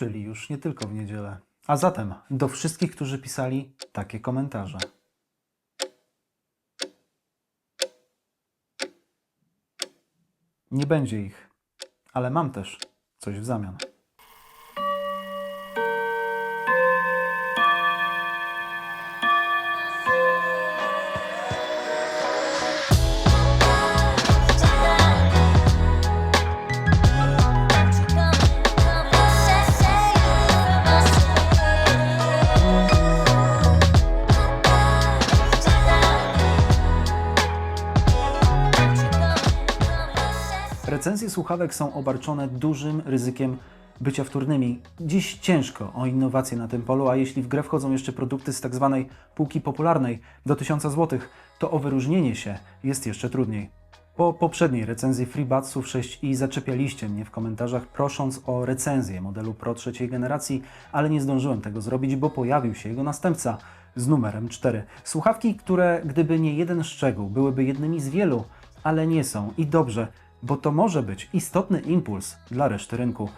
czyli już nie tylko w niedzielę. A zatem do wszystkich, którzy pisali takie komentarze. Nie będzie ich, ale mam też coś w zamian. Recenzje słuchawek są obarczone dużym ryzykiem bycia wtórnymi. Dziś ciężko o innowacje na tym polu, a jeśli w grę wchodzą jeszcze produkty z tak zwanej półki popularnej do 1000 zł, to o wyróżnienie się jest jeszcze trudniej. Po poprzedniej recenzji FreeBudsów 6i zaczepialiście mnie w komentarzach prosząc o recenzję modelu Pro trzeciej generacji, ale nie zdążyłem tego zrobić, bo pojawił się jego następca z numerem 4. Słuchawki, które gdyby nie jeden szczegół, byłyby jednymi z wielu, ale nie są i dobrze, bo to może być istotny impuls dla reszty rynku.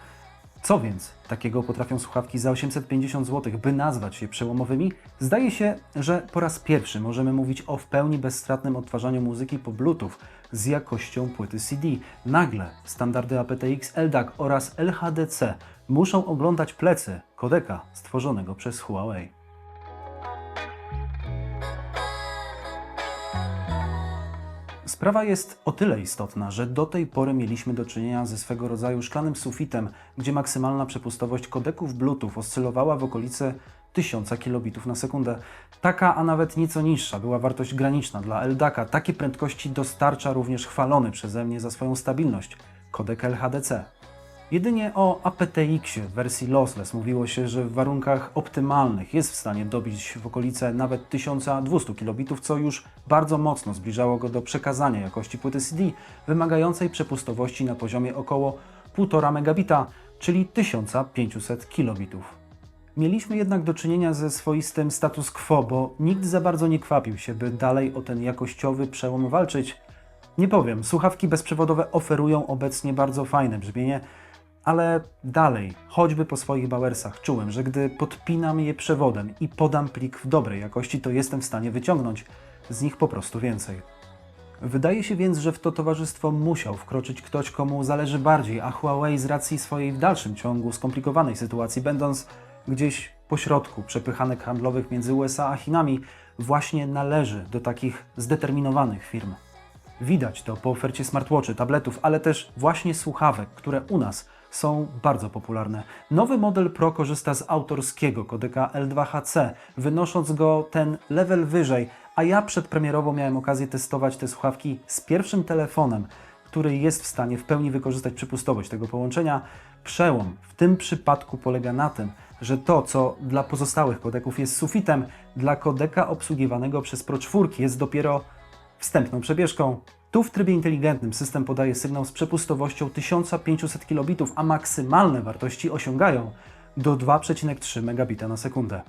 Co więc takiego potrafią słuchawki za 850 zł, by nazwać je przełomowymi? Zdaje się, że po raz pierwszy możemy mówić o w pełni bezstratnym odtwarzaniu muzyki po Bluetooth z jakością płyty CD. Nagle standardy aptX LDAC oraz LHDC muszą oglądać plecy kodeka stworzonego przez Huawei. Sprawa jest o tyle istotna, że do tej pory mieliśmy do czynienia ze swego rodzaju szklanym sufitem, gdzie maksymalna przepustowość kodeków Bluetooth oscylowała w okolice 1000 kilobitów na sekundę. Taka, a nawet nieco niższa była wartość graniczna dla LDAC-a. Takie prędkości dostarcza również chwalony przeze mnie za swoją stabilność kodek LHDC. Jedynie o aptX-ie w wersji lossless mówiło się, że w warunkach optymalnych jest w stanie dobić w okolice nawet 1200 kilobitów, co już bardzo mocno zbliżało go do przekazania jakości płyty CD wymagającej przepustowości na poziomie około 1,5 megabita, czyli 1500 kilobitów. Mieliśmy jednak do czynienia ze swoistym status quo, bo nikt za bardzo nie kwapił się, by dalej o ten jakościowy przełom walczyć. Nie powiem, słuchawki bezprzewodowe oferują obecnie bardzo fajne brzmienie, ale dalej, choćby po swoich bawersach, czułem, że gdy podpinam je przewodem i podam plik w dobrej jakości, to jestem w stanie wyciągnąć z nich po prostu więcej. Wydaje się więc, że w to towarzystwo musiał wkroczyć ktoś, komu zależy bardziej, a Huawei z racji swojej w dalszym ciągu skomplikowanej sytuacji, będąc gdzieś pośrodku przepychanek handlowych między USA a Chinami, właśnie należy do takich zdeterminowanych firm. Widać to po ofercie smartwatchy, tabletów, ale też właśnie słuchawek, które u nas są bardzo popularne. Nowy model Pro korzysta z autorskiego kodeka L2HC, wynosząc go ten level wyżej, a ja przedpremierowo miałem okazję testować te słuchawki z pierwszym telefonem, który jest w stanie w pełni wykorzystać przepustowość tego połączenia. Przełom w tym przypadku polega na tym, że to, co dla pozostałych kodeków jest sufitem, dla kodeka obsługiwanego przez Pro 4 jest dopiero wstępną przebieżką. Tu w trybie inteligentnym system podaje sygnał z przepustowością 1500 kilobitów, a maksymalne wartości osiągają do 2,3 megabita na sekundę.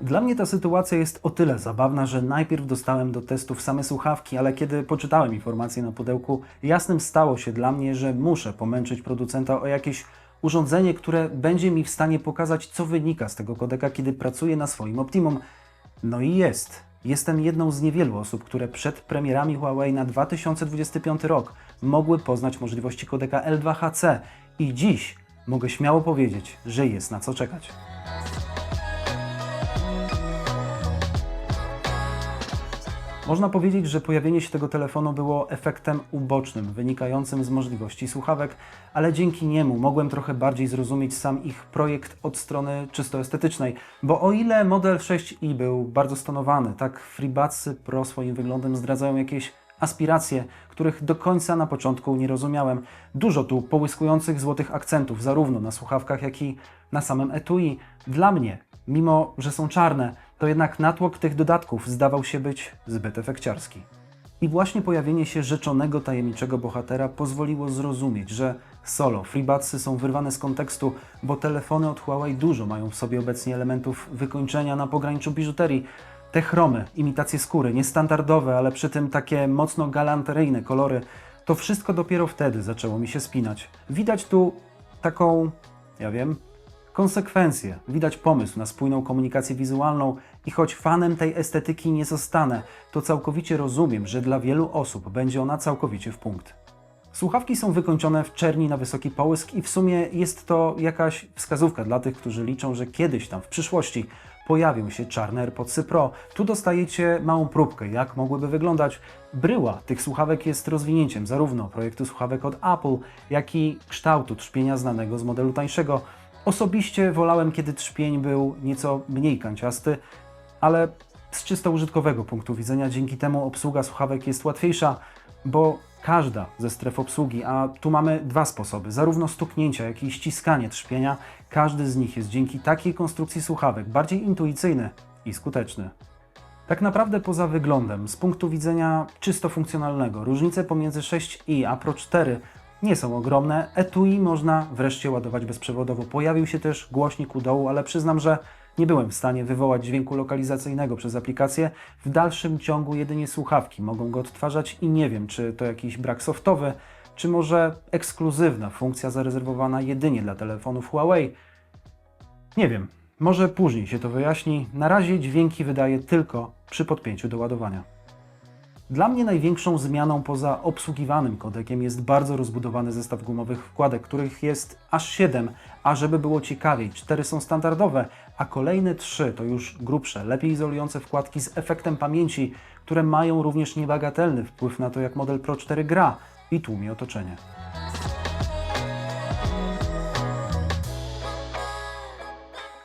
Dla mnie ta sytuacja jest o tyle zabawna, że najpierw dostałem do testów same słuchawki, ale kiedy poczytałem informacje na pudełku, jasnym stało się dla mnie, że muszę pomęczyć producenta o jakieś urządzenie, które będzie mi w stanie pokazać, co wynika z tego kodeka, kiedy pracuję na swoim optimum. No i jest. Jestem jedną z niewielu osób, które przed premierami Huawei na 2025 rok mogły poznać możliwości kodeka L2HC i dziś mogę śmiało powiedzieć, że jest na co czekać. Można powiedzieć, że pojawienie się tego telefonu było efektem ubocznym, wynikającym z możliwości słuchawek, ale dzięki niemu mogłem trochę bardziej zrozumieć sam ich projekt od strony czysto estetycznej. Bo o ile model 6i był bardzo stonowany, tak FreeBudsy Pro swoim wyglądem zdradzają jakieś aspiracje, których do końca na początku nie rozumiałem. Dużo tu połyskujących złotych akcentów, zarówno na słuchawkach, jak i na samym etui. Dla mnie, mimo że są czarne, to jednak natłok tych dodatków zdawał się być zbyt efekciarski. I właśnie pojawienie się rzeczonego tajemniczego bohatera pozwoliło zrozumieć, że solo, freebudsy są wyrwane z kontekstu, bo telefony od Huawei dużo mają w sobie obecnie elementów wykończenia na pograniczu biżuterii. Te chromy, imitacje skóry, niestandardowe, ale przy tym takie mocno galanteryjne kolory, to wszystko dopiero wtedy zaczęło mi się spinać. Widać tu taką, ja wiem, konsekwencje, widać pomysł na spójną komunikację wizualną i choć fanem tej estetyki nie zostanę, to całkowicie rozumiem, że dla wielu osób będzie ona całkowicie w punkt. Słuchawki są wykończone w czerni na wysoki połysk i w sumie jest to jakaś wskazówka dla tych, którzy liczą, że kiedyś tam w przyszłości pojawią się czarne AirPodsy Pro. Tu dostajecie małą próbkę, jak mogłyby wyglądać. Bryła tych słuchawek jest rozwinięciem zarówno projektu słuchawek od Apple, jak i kształtu trzpienia znanego z modelu tańszego. Osobiście wolałem, kiedy trzpień był nieco mniej kanciasty, ale z czysto użytkowego punktu widzenia dzięki temu obsługa słuchawek jest łatwiejsza, bo każda ze stref obsługi, a tu mamy dwa sposoby, zarówno stuknięcia, jak i ściskanie trzpienia, każdy z nich jest dzięki takiej konstrukcji słuchawek bardziej intuicyjny i skuteczny. Tak naprawdę poza wyglądem, z punktu widzenia czysto funkcjonalnego, różnice pomiędzy 6i a Pro 4 nie są ogromne. Etui można wreszcie ładować bezprzewodowo. Pojawił się też głośnik u dołu, ale przyznam, że nie byłem w stanie wywołać dźwięku lokalizacyjnego przez aplikację. W dalszym ciągu jedynie słuchawki mogą go odtwarzać i nie wiem, czy to jakiś brak softowy, czy może ekskluzywna funkcja zarezerwowana jedynie dla telefonów Huawei. Nie wiem, może później się to wyjaśni. Na razie dźwięki wydaje tylko przy podpięciu do ładowania. Dla mnie największą zmianą poza obsługiwanym kodekiem jest bardzo rozbudowany zestaw gumowych wkładek, których jest aż 7, a żeby było ciekawiej, 4 są standardowe, a kolejne 3 to już grubsze, lepiej izolujące wkładki z efektem pamięci, które mają również niebagatelny wpływ na to, jak model Pro 4 gra i tłumie otoczenie.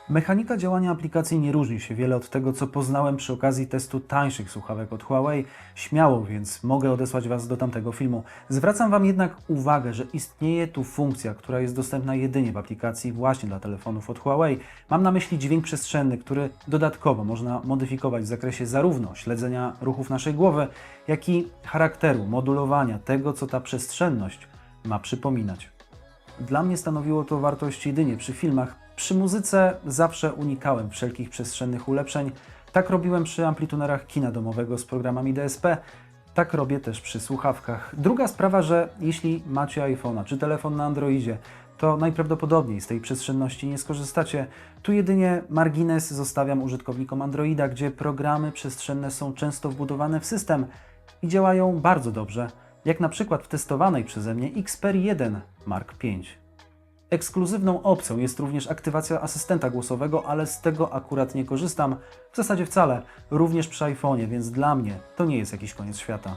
Mechanika działania aplikacji nie różni się wiele od tego, co poznałem przy okazji testu tańszych słuchawek od Huawei. Śmiało więc mogę odesłać Was do tamtego filmu. Zwracam Wam jednak uwagę, że istnieje tu funkcja, która jest dostępna jedynie w aplikacji właśnie dla telefonów od Huawei. Mam na myśli dźwięk przestrzenny, który dodatkowo można modyfikować w zakresie zarówno śledzenia ruchów naszej głowy, jak i charakteru, modulowania tego, co ta przestrzenność ma przypominać. Dla mnie stanowiło to wartość jedynie przy filmach. Przy muzyce zawsze unikałem wszelkich przestrzennych ulepszeń. Tak robiłem przy amplitunerach kina domowego z programami DSP. Tak robię też przy słuchawkach. Druga sprawa, że jeśli macie iPhone'a czy telefon na Androidzie, to najprawdopodobniej z tej przestrzenności nie skorzystacie. Tu jedynie margines zostawiam użytkownikom Androida, gdzie programy przestrzenne są często wbudowane w system i działają bardzo dobrze, jak na przykład w testowanej przeze mnie Xperia 1 Mark V. Ekskluzywną opcją jest również aktywacja asystenta głosowego, ale z tego akurat nie korzystam, w zasadzie wcale, również przy iPhone'ie, więc dla mnie to nie jest jakiś koniec świata.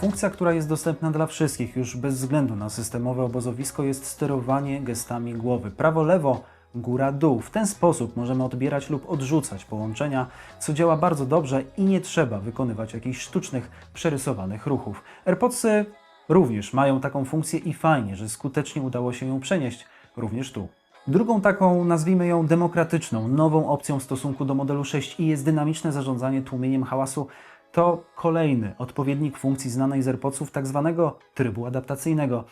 Funkcja, która jest dostępna dla wszystkich już bez względu na systemowe obozowisko jest sterowanie gestami głowy. Prawo-lewo, góra-dół. W ten sposób możemy odbierać lub odrzucać połączenia, co działa bardzo dobrze i nie trzeba wykonywać jakichś sztucznych, przerysowanych ruchów. AirPodsy również mają taką funkcję i fajnie, że skutecznie udało się ją przenieść również tu. Drugą taką, nazwijmy ją demokratyczną, nową opcją w stosunku do modelu 6i jest dynamiczne zarządzanie tłumieniem hałasu. To kolejny odpowiednik funkcji znanej z AirPodsów, tak zwanego trybu adaptacyjnego.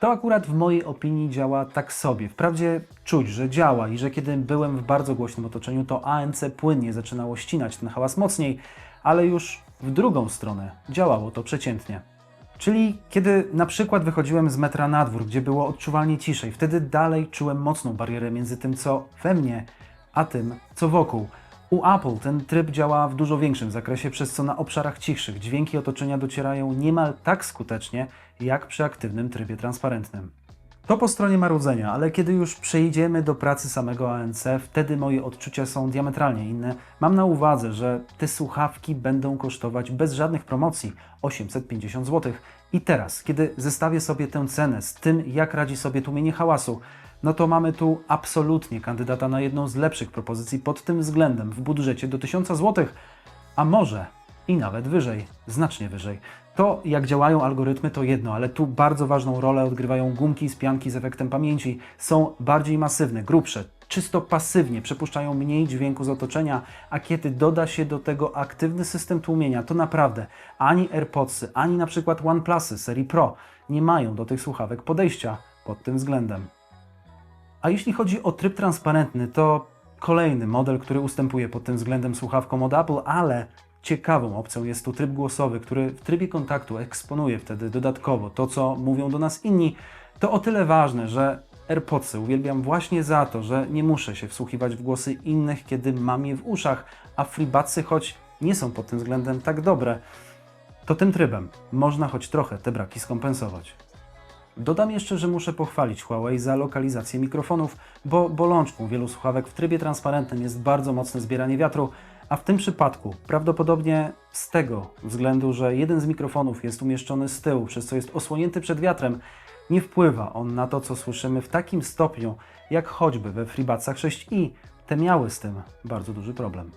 To akurat w mojej opinii działa tak sobie. Wprawdzie czuć, że działa i że kiedy byłem w bardzo głośnym otoczeniu, to ANC płynnie zaczynało ścinać ten hałas mocniej, ale już w drugą stronę działało to przeciętnie. Czyli kiedy na przykład wychodziłem z metra na dwór, gdzie było odczuwalnie ciszej, wtedy dalej czułem mocną barierę między tym, co we mnie, a tym, co wokół. U Apple ten tryb działa w dużo większym zakresie, przez co na obszarach cichszych dźwięki otoczenia docierają niemal tak skutecznie, jak przy aktywnym trybie transparentnym. To po stronie marudzenia, ale kiedy już przejdziemy do pracy samego ANC, wtedy moje odczucia są diametralnie inne. Mam na uwadze, że te słuchawki będą kosztować bez żadnych promocji 850 zł. I teraz, kiedy zestawię sobie tę cenę z tym, jak radzi sobie tłumienie hałasu, no to mamy tu absolutnie kandydata na jedną z lepszych propozycji pod tym względem w budżecie do 1000 zł, a może i nawet wyżej, znacznie wyżej. To, jak działają algorytmy, to jedno, ale tu bardzo ważną rolę odgrywają gumki z pianki z efektem pamięci. Są bardziej masywne, grubsze, czysto pasywnie, przepuszczają mniej dźwięku z otoczenia, a kiedy doda się do tego aktywny system tłumienia, to naprawdę ani AirPodsy, ani na przykład OnePlusy serii Pro nie mają do tych słuchawek podejścia pod tym względem. A jeśli chodzi o tryb transparentny, to kolejny model, który ustępuje pod tym względem słuchawkom od Apple, ale Ciekawą opcją jest tu tryb głosowy, który w trybie kontaktu eksponuje wtedy dodatkowo to, co mówią do nas inni. To o tyle ważne, że AirPodsy uwielbiam właśnie za to, że nie muszę się wsłuchiwać w głosy innych, kiedy mam je w uszach, a FreeBudsy, choć nie są pod tym względem tak dobre, to tym trybem można choć trochę te braki skompensować. Dodam jeszcze, że muszę pochwalić Huawei za lokalizację mikrofonów, bo bolączką wielu słuchawek w trybie transparentnym jest bardzo mocne zbieranie wiatru, a w tym przypadku prawdopodobnie z tego względu, że jeden z mikrofonów jest umieszczony z tyłu, przez co jest osłonięty przed wiatrem, nie wpływa on na to, co słyszymy w takim stopniu, jak choćby we FreeBudsach 6i. Te miały z tym bardzo duży problem.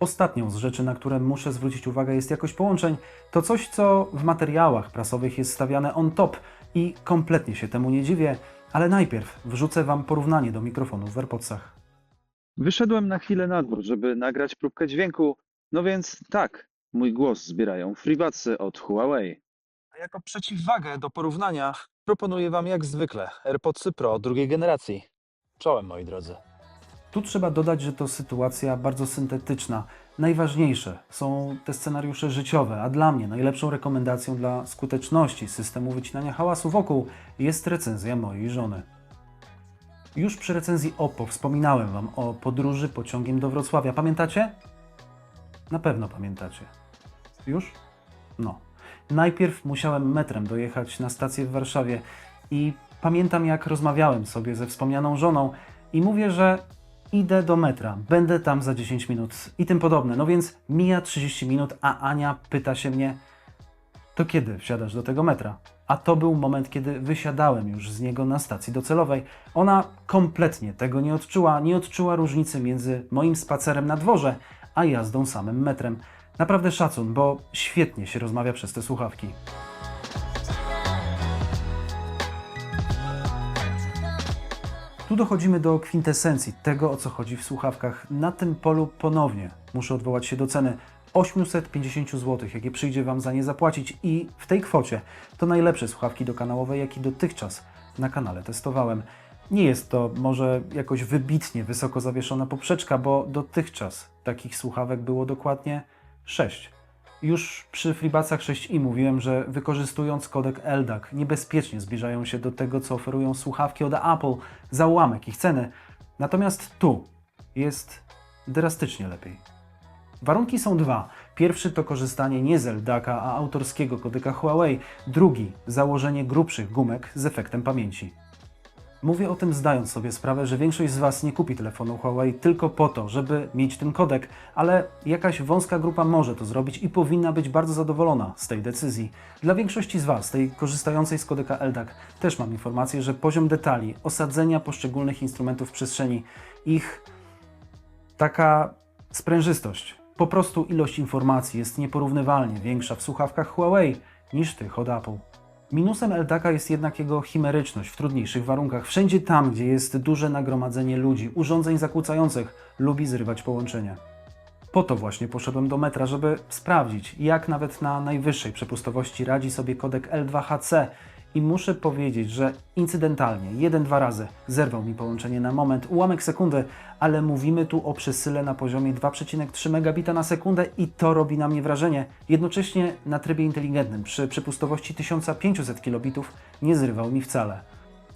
Ostatnią z rzeczy, na które muszę zwrócić uwagę, jest jakość połączeń. To coś, co w materiałach prasowych jest stawiane on top i kompletnie się temu nie dziwię, ale najpierw wrzucę Wam porównanie do mikrofonów w AirPodsach. Wyszedłem na chwilę na dwór, żeby nagrać próbkę dźwięku, no więc tak, mój głos zbierają FreeBudsy od Huawei. A jako przeciwwagę do porównania proponuję Wam jak zwykle AirPodsy Pro drugiej generacji. Czołem moi drodzy. Tu trzeba dodać, że to sytuacja bardzo syntetyczna. Najważniejsze są te scenariusze życiowe, a dla mnie najlepszą rekomendacją dla skuteczności systemu wycinania hałasu wokół jest recenzja mojej żony. Już przy recenzji Oppo wspominałem Wam o podróży pociągiem do Wrocławia. Pamiętacie? Na pewno pamiętacie. Już? No. Najpierw musiałem metrem dojechać na stację w Warszawie i pamiętam jak rozmawiałem sobie ze wspomnianą żoną i mówię, że idę do metra, będę tam za 10 minut i tym podobne. No więc mija 30 minut, a Ania pyta się mnie, to kiedy wsiadasz do tego metra? A to był moment, kiedy wysiadałem już z niego na stacji docelowej. Ona kompletnie tego nie odczuła, nie odczuła różnicy między moim spacerem na dworze, a jazdą samym metrem. Naprawdę szacun, bo świetnie się rozmawia przez te słuchawki. Tu dochodzimy do kwintesencji tego, o co chodzi w słuchawkach. Na tym polu ponownie muszę odwołać się do ceny 850 zł, jakie przyjdzie Wam za nie zapłacić i w tej kwocie to najlepsze słuchawki dokanałowe, jakie dotychczas na kanale testowałem. Nie jest to może jakoś wybitnie wysoko zawieszona poprzeczka, bo dotychczas takich słuchawek było dokładnie 6. Już przy FreeBudsach 6i mówiłem, że wykorzystując kodek LDAC niebezpiecznie zbliżają się do tego, co oferują słuchawki od Apple za ułamek ich ceny. Natomiast tu jest drastycznie lepiej. Warunki są dwa. Pierwszy to korzystanie nie z LDACa, a autorskiego kodeka Huawei. Drugi założenie grubszych gumek z efektem pamięci. Mówię o tym zdając sobie sprawę, że większość z Was nie kupi telefonu Huawei tylko po to, żeby mieć ten kodek, ale jakaś wąska grupa może to zrobić i powinna być bardzo zadowolona z tej decyzji. Dla większości z Was, tej korzystającej z kodeka LDAC, też mam informację, że poziom detali, osadzenia poszczególnych instrumentów w przestrzeni, ich taka sprężystość, po prostu ilość informacji jest nieporównywalnie większa w słuchawkach Huawei niż tych od Apple. Minusem LDACa jest jednak jego chimeryczność w trudniejszych warunkach. Wszędzie tam, gdzie jest duże nagromadzenie ludzi, urządzeń zakłócających, lubi zrywać połączenie. Po to właśnie poszedłem do metra, żeby sprawdzić, jak nawet na najwyższej przepustowości radzi sobie kodek L2HC i muszę powiedzieć, że incydentalnie, jeden-dwa razy zerwał mi połączenie na moment, ułamek sekundy, ale mówimy tu o przesyle na poziomie 2,3 megabita na sekundę i to robi na mnie wrażenie. Jednocześnie na trybie inteligentnym przy przepustowości 1500 kilobitów nie zrywał mi wcale.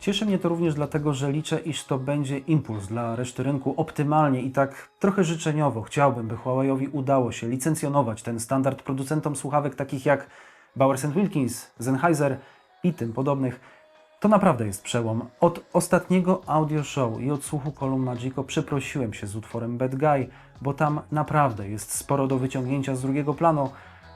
Cieszy mnie to również dlatego, że liczę, iż to będzie impuls dla reszty rynku optymalnie i tak trochę życzeniowo chciałbym, by Huawei'owi udało się licencjonować ten standard producentom słuchawek takich jak Bowers Wilkins, Sennheiser i tym podobnych. To naprawdę jest przełom. Od ostatniego audio show i odsłuchu Column Magico przeprosiłem się z utworem Bad Guy, bo tam naprawdę jest sporo do wyciągnięcia z drugiego planu.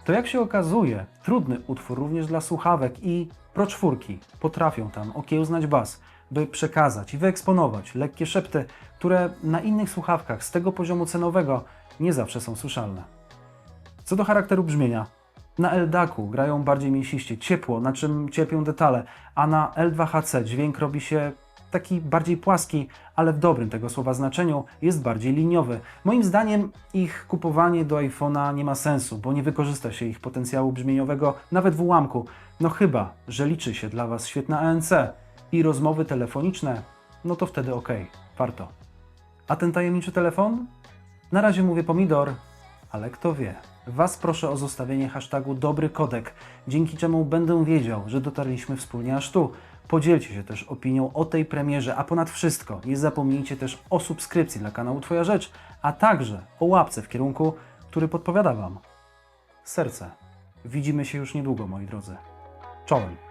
To jak się okazuje, trudny utwór również dla słuchawek i Pro czwórki potrafią tam okiełznać bas, by przekazać i wyeksponować lekkie szepty, które na innych słuchawkach z tego poziomu cenowego nie zawsze są słyszalne. Co do charakteru brzmienia, na LDAC-u grają bardziej mięsiście, ciepło, na czym cierpią detale, a na L2HC dźwięk robi się taki bardziej płaski, ale w dobrym tego słowa znaczeniu jest bardziej liniowy. Moim zdaniem ich kupowanie do iPhone'a nie ma sensu, bo nie wykorzysta się ich potencjału brzmieniowego nawet w ułamku. No chyba, że liczy się dla Was świetna ANC i rozmowy telefoniczne, no to wtedy ok, warto. A ten tajemniczy telefon? Na razie mówię pomidor, ale kto wie. Was proszę o zostawienie hashtagu Dobry Kodek, dzięki czemu będę wiedział, że dotarliśmy wspólnie aż tu. Podzielcie się też opinią o tej premierze, a ponad wszystko nie zapomnijcie też o subskrypcji dla kanału Twoja Rzecz, a także o łapce w kierunku, który podpowiada Wam. Serce. Widzimy się już niedługo, moi drodzy. Czołem.